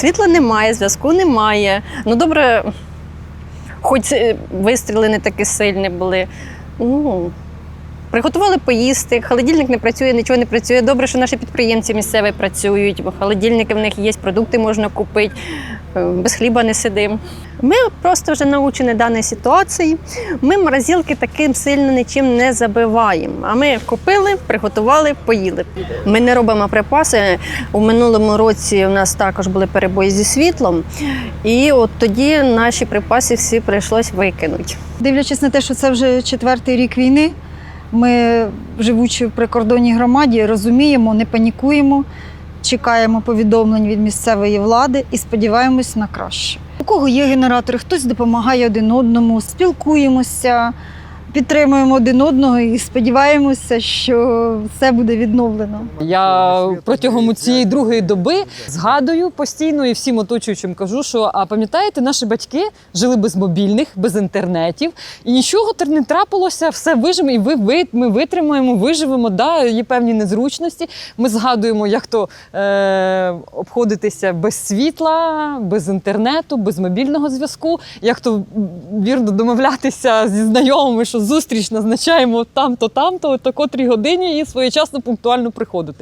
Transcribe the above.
Світла немає, зв'язку немає. Ну добре, хоч е, вистріли не такі сильні були. Ну, приготували поїсти, холодильник не працює, нічого не працює. Добре, що наші підприємці місцеві працюють, бо холодильники в них є, продукти можна купити, е, без хліба не сидимо. Ми просто вже научені даній ситуації. Ми морозилки таким сильно нічим не забиваємо. А ми купили, приготували, поїли. Ми не робимо припаси. У минулому році у нас також були перебої зі світлом, і от тоді наші припаси всі прийшлось викинути. Дивлячись на те, що це вже четвертий рік війни, ми, живучи в прикордонній громаді, розуміємо, не панікуємо, чекаємо повідомлень від місцевої влади і сподіваємось на краще. У кого є генератори, хтось допомагає один одному, спілкуємося, підтримуємо один одного і сподіваємося, що все буде відновлено. Я протягом цієї другої доби згадую постійно і всім оточуючим кажу, що а пам'ятаєте, наші батьки жили без мобільних, без інтернетів, і нічого не трапилося, все вижимо, і ви, ви ми витримаємо, виживемо. Да, є певні незручності. Ми згадуємо, як то е, обходитися без світла, без інтернету, без мобільного зв'язку, як то вірно домовлятися зі знайомими, що зустріч назначаємо там-то, там-то, о котрій годині і своєчасно пунктуально приходити.